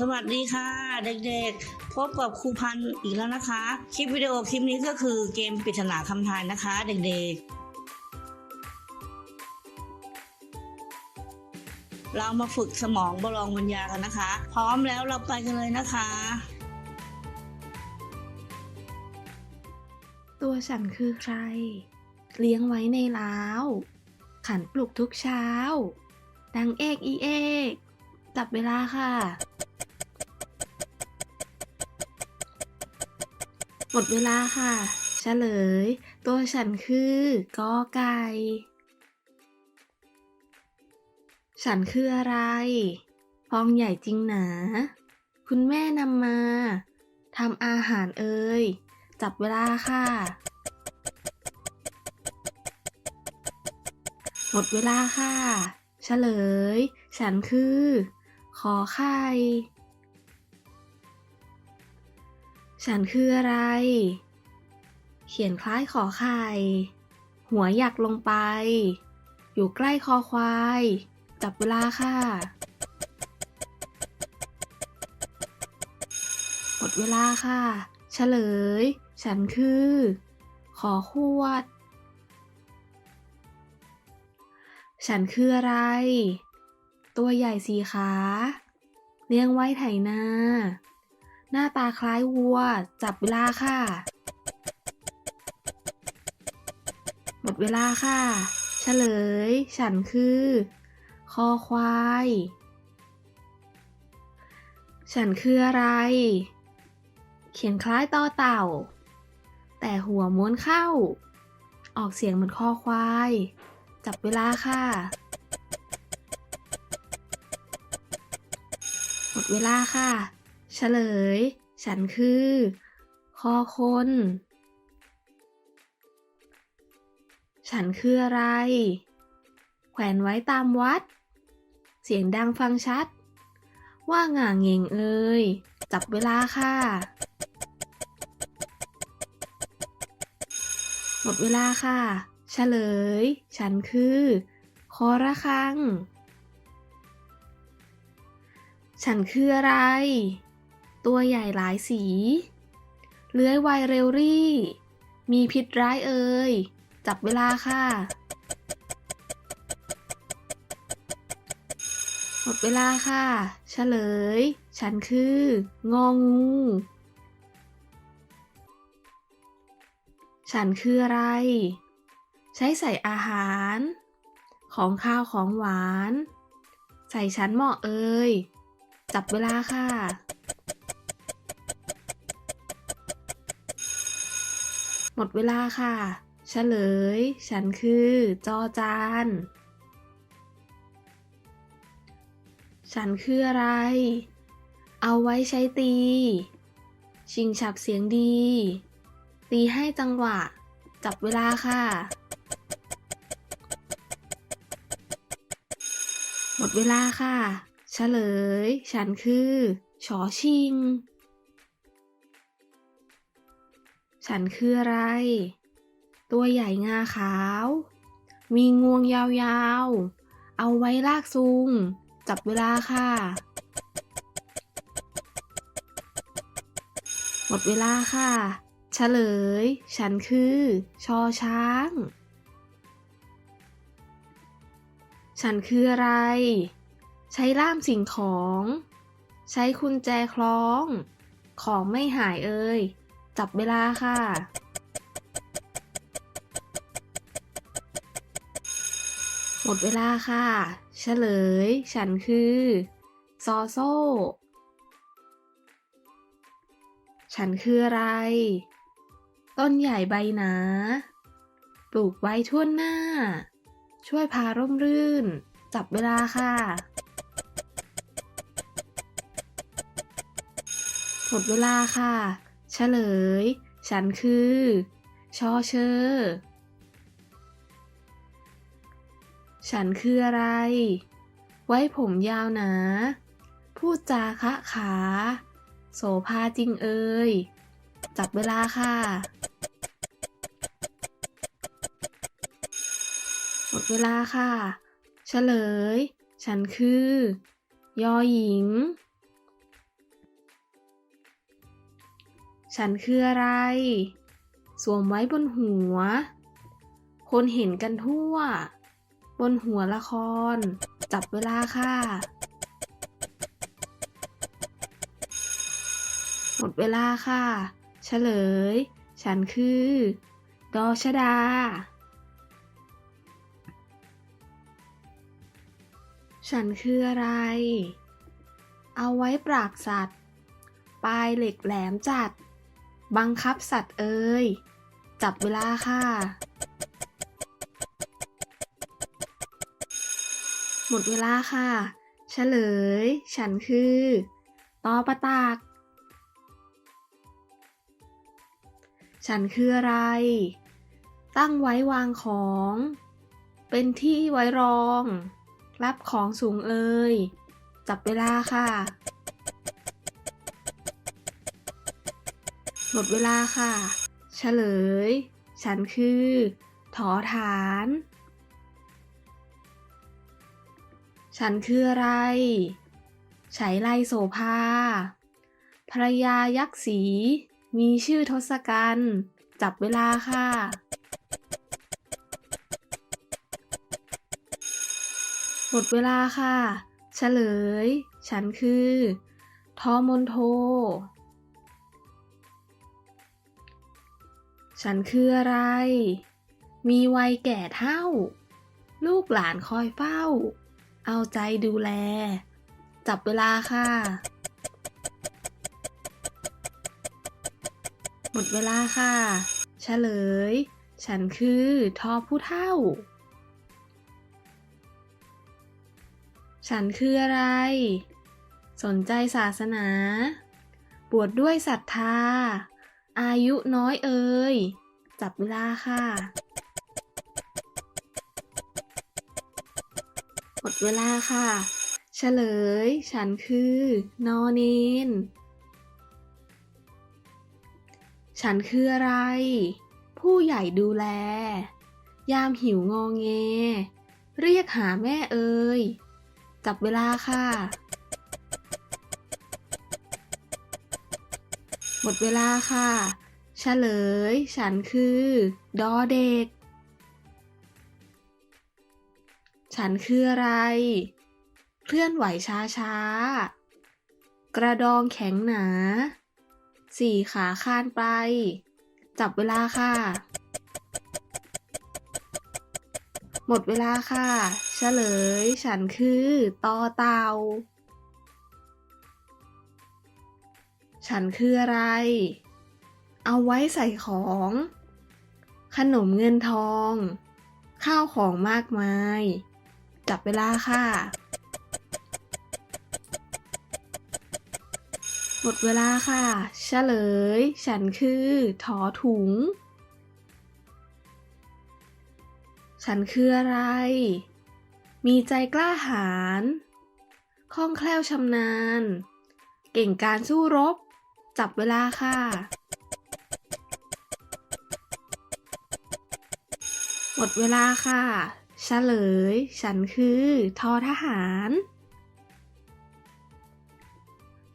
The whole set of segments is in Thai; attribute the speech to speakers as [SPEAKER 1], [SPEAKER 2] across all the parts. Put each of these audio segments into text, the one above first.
[SPEAKER 1] สวัสดีค่ะเด็กๆ พบกับครูพันธ์อีกแล้วนะคะ คลิปวิดีโอคลิปนี้ก็คือเกมปริศนาคำทายนะคะ เด็กๆ เรามาฝึกสมองบรองวิญญากันนะคะ พร้อมแล้วเราไปกันเลยนะคะ
[SPEAKER 2] ตัวฉันคือใคร เลี้ยงไว้ในเล้าว ขันปลุกทุกเช้า ดังเอกอีเอกจับเวลาค่ะ หมดเวลาค่ะ เฉลย ตัวฉันคือกอไก่ ฉันคืออะไร ฟองใหญ่จริงหนา คุณแม่นำมาทำอาหารเอ่ย จับเวลาค่ะ หมดเวลาค่ะ เฉลย ฉันคือ ขอไข่ ฉันคืออะไร เขียนคล้ายขอไข่ หัวหยักลงไป อยู่ใกล้คอควาย จับเวลาค่ะหมดเวลาค่ะ เฉลย ฉันคือ ขอขวด ฉันคืออะไร ตัวใหญ่สีขา เลี้ยงไว้ไถนา หน้าตาคล้ายวัว จับเวลาค่ะ หมดเวลาค่ะ เฉลย ฉันคือ คอควาย ฉันคืออะไร เขียนคล้ายต่อเต่า แต่หัวม้วนเข้า ออกเสียงเหมือนคอควาย จับเวลาค่ะหมดเวลาค่ะ ฉลย ฉันคือ คอคน ฉันคืออะไร แขวนไว้ตามวัด เสียงดังฟังชัด ว่าง่างเงงเอ่ยจับเวลาค่ะ หมดเวลาค่ะ เฉลย ฉันคือ คอระฆัง ฉันคืออะไร ตัวใหญ่หลายสี เลื้อยไวเร็วรี่ มีพิษร้ายเอ่ย จับเวลาค่ะ หมดเวลาค่ะเฉลย ฉันคือ งองู ฉันคืออะไร ใช้ใส่อาหาร ของข้าวของหวาน ใส่ชั้นเหมาะเอ่ยจับเวลาค่ะ หมดเวลาค่ะเฉลย ฉันคือจอจาน ฉันคืออะไร เอาไว้ใช้ตี ชิงฉับเสียงดี ตีให้จังหวะ จับเวลาค่ะ หมดเวลาค่ะเฉลย ฉันคือ ชอชิง ฉันคืออะไร ตัวใหญ่งาขาว มีงวงยาวๆ เอาไว้ลากซุง จับเวลาค่ะ หมดเวลาค่ะเฉลย ฉันคือ ชอช้าง ฉันคืออะไร ใช้ล่ามสิ่งของ ใช้กุญแจคล้อง ของไม่หายเอ่ย จับเวลาค่ะ หมดเวลาค่ะ เฉลย ฉันคือ ซอโซ่ ฉันคืออะไร ต้นใหญ่ใบหนา ปลูกไว้ทั่วหน้า ช่วยพาร่มรื่น จับเวลาค่ะ หมดเวลาค่ะ เฉลย ฉันคือ ชอเชอฉันคืออะไร ไว้ผมยาวหนา พูดจาคะขา โสภาจริงเอ่ย จับเวลาค่ะ หมดเวลาค่ะ เฉลย ฉันคือ ยอหญิง ฉันคืออะไร สวมไว้บนหัว คนเห็นกันทั่ว บนหัวละคร จับเวลาค่ะ หมดเวลาค่ะ เฉลย ฉันคือ ดอชดา ฉันคืออะไร เอาไว้ปราบสัตว์ ปลายเหล็กแหลมจัด บังคับสัตว์เอ่ย จับเวลาค่ะ หมดเวลาค่ะเฉลย ฉันคือตอประตาก ฉันคืออะไร ตั้งไว้วางของ เป็นที่ไว้รอง รับของสูงเอ่ย จับเวลาค่ะ หมดเวลาค่ะ เฉลย ฉันคือถอฐาน ฉันคืออะไรไฉไลโสภาภรรยายักษ์สี มีชื่อทศกัณฐ์จับเวลาค่ะ หมดเวลาค่ะ เฉลย ฉันคือ ทอมนโท ฉันคืออะไร มีวัยแก่เท่า ลูกหลานคอยเฝ้า เอาใจดูแล จับเวลาค่ะ หมดเวลาค่ะเฉลย ฉันคือทอผู้เท่า ฉันคืออะไร สนใจศาสนา บวชดด้วยศรัทธา อายุน้อยเอ่ย จับเวลาค่ะ หมดเวลาค่ะเฉลย ฉันคือ นอเนนฉันคืออะไร ผู้ใหญ่ดูแล ยามหิวงองเง เรียกหาแม่เอ่ยจับเวลาค่ะ หมดเวลาค่ะเฉลย ฉันคือ ดอเด็ก ฉันคืออะไร เคลื่อนไหวช้าช้ากระดองแข็งหนา สี่ขาคานไป จับเวลาค่ะ หมดเวลาค่ะเฉลย ฉันคือ ตอเต่า ฉันคืออะไร เอาไว้ใส่ของ ขนมเงินทอง ข้าวของมากมาย จับเวลาค่ะ หมดเวลาค่ะเฉลย ฉันคือถอถุง ฉันคืออะไร มีใจกล้าหาญคล่องแคล่วชำนาญเก่งการสู้รบ จับเวลาค่ะ หมดเวลาค่ะเฉลย ฉันคือทอทหาร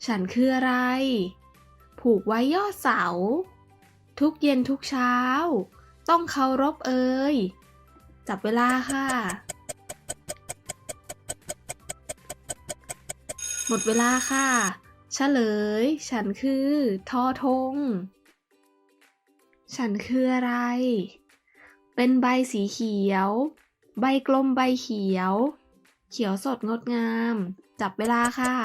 [SPEAKER 2] ฉันคืออะไร ผูกไว้ยอดเสา ทุกเย็นทุกเช้า ต้องเคารพเอ่ยจับเวลาค่ะ หมดเวลาค่ะ เฉลย ฉันคือทอทง ฉันคืออะไร เป็นใบสีเขียว ใบกลมใบเขียว เขียวสดงดงาม จับเวลาค่ะ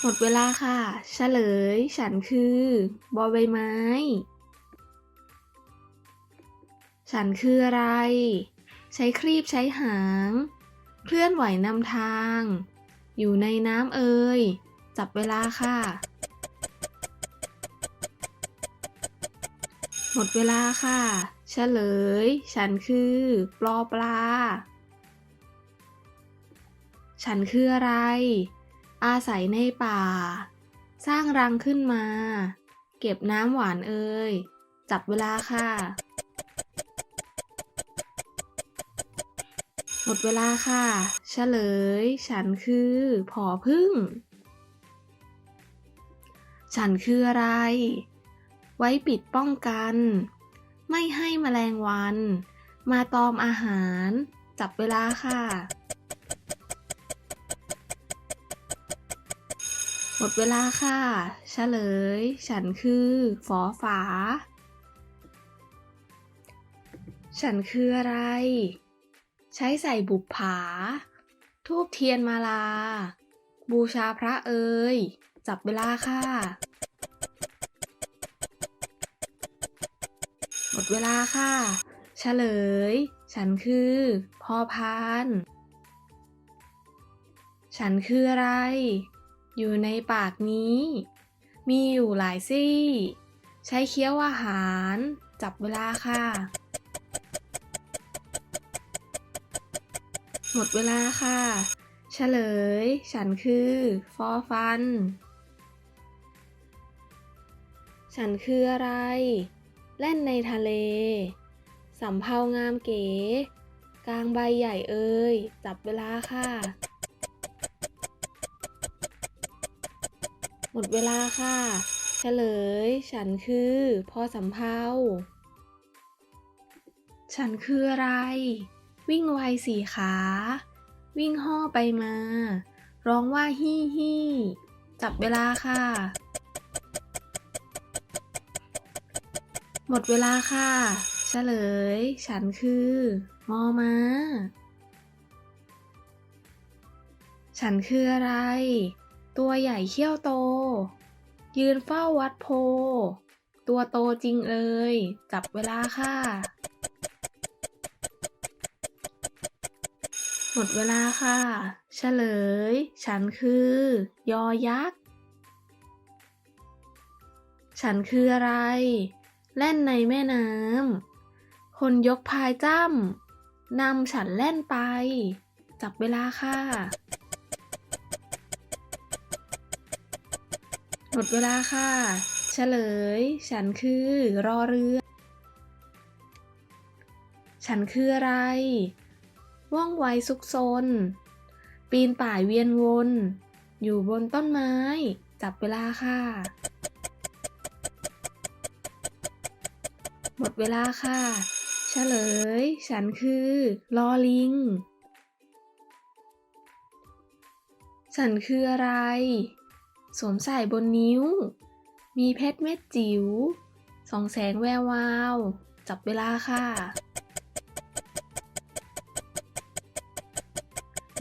[SPEAKER 2] หมดเวลาค่ะเฉลย ฉันคือบอใบไม้ ฉันคืออะไร ใช้ครีบใช้หาง เคลื่อนไหวนำทาง อยู่ในน้ำเอ่ย จับเวลาค่ะ หมดเวลาค่ะเฉลย ฉันคือ ปลอปลา ฉันคืออะไร อาศัยในป่า สร้างรังขึ้นมา เก็บน้ำหวานเอ่ย จับเวลาค่ะ หมดเวลาค่ะเฉลย ฉันคือผอพึ่ง ฉันคืออะไร ไว้ปิดป้องกัน ไม่ให้แมลงวัน มาตอมอาหาร จับเวลาค่ะ หมดเวลาค่ะเฉลย ฉันคือฝอฝา ฉันคืออะไร ใช้ใส่บุปผา ทูบเทียนมาลา บูชาพระเอ่ยจับเวลาค่ะ หมดเวลาค่ะเฉลย ฉันคือพอพาน ฉันคืออะไร อยู่ในปากนี้ มีอยู่หลายซี่ ใช้เคี้ยวอาหาร จับเวลาค่ะ หมดเวลาค่ะเฉลย ฉันคือฟอฟัน ฉันคืออะไร เล่นในทะเล สำเภางามเก๋ กลางใบใหญ่เอ่ย จับเวลาค่ะ หมดเวลาค่ะเฉลย ฉันคือพอสำเภา ฉันคืออะไร วิ่งไวสี่ขา วิ่งห่อไปมา ร้องว่าฮี่ฮี่จับเวลาค่ะ หมดเวลาค่ะเฉลย ฉันคือมอมาฉันคืออะไร ตัวใหญ่เขี้ยวโต ยืนเฝ้าวัดโพ ตัวโตจริงเอ่ยจับเวลาค่ะ หมดเวลาค่ะเฉลย ฉันคือ ยอยักษ์ ฉันคืออะไรเล่นในแม่น้ำ คนยกพายจ้ำนำฉันเล่นไป จับเวลาค่ะ หมดเวลาค่ะเฉลย ฉันคือ รอเรือ ฉันคืออะไร ว่องไวซุกซน ปีนป่ายเวียนวน อยู่บนต้นไม้ จับเวลาค่ะ หมดเวลาค่ะ เฉลย ฉันคือลอลิง ฉันคืออะไร สวมใส่บนนิ้ว มีเพชรเม็ดจิ๋วสองแสงแวววาว จับเวลาค่ะ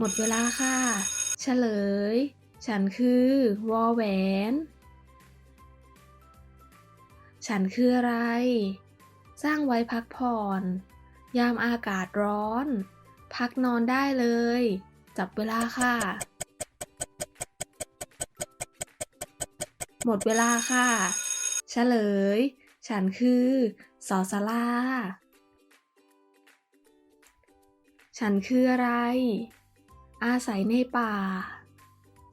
[SPEAKER 2] หมดเวลาค่ะ เฉลย ฉันคือวอแหวน ฉันคืออะไร สร้างไว้พักผ่อน ยามอากาศร้อน พักนอนได้เลย จับเวลาค่ะ หมดเวลาค่ะ เฉลย ฉันคือสอสลาฉันคืออะไร อาศัยในป่า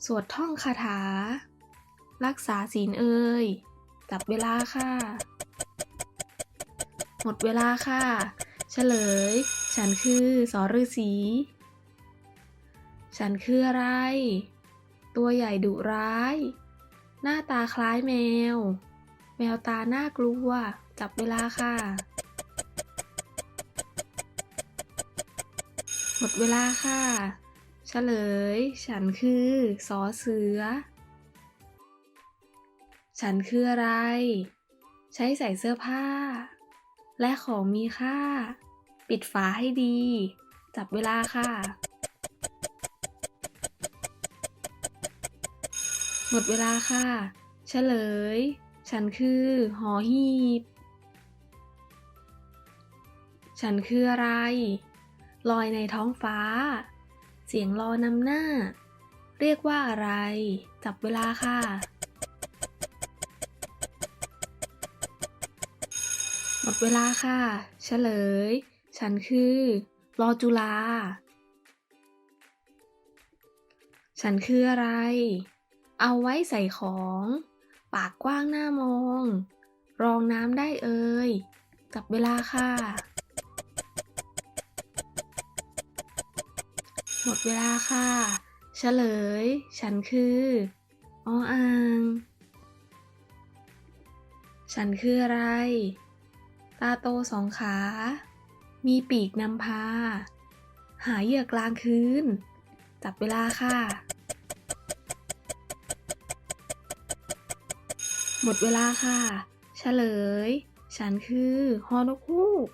[SPEAKER 2] สวดท่องคาถา รักษาศีลเอ่ยจับเวลาค่ะ หมดเวลาค่ะ เฉลย ฉันคือสอฤาษีฉันคืออะไร ตัวใหญ่ดุร้าย หน้าตาคล้ายแมว แมวตาน่ากลัว จับเวลาค่ะ หมดเวลาค่ะ เฉลย ฉันคือสอเสือ ฉันคืออะไร ใช้ใส่เสื้อผ้า และของมีค่า ปิดฝาให้ดี จับเวลาค่ะ หมดเวลาค่ะ เฉลย ฉันคือหอหีบ ฉันคืออะไร ลอยในท้องฟ้า เสียงรอนำหน้า เรียกว่าอะไร จับเวลาค่ะ หมดเวลาค่ะเฉลย ฉันคือ รอจุฬาฉันคืออะไร เอาไว้ใส่ของ ปากกว้างหน้ามอง รองน้ำได้เอ่ยจับเวลาค่ะ หมดเวลาค่ะ เฉลย ฉันคือออ่าง ฉันคืออะไร ตาโตสองขา มีปีกนำพา หาเหยื่อกลางคืน จับเวลาค่ะ หมดเวลาค่ะ เฉลย ฉันคือฮอนกฮูก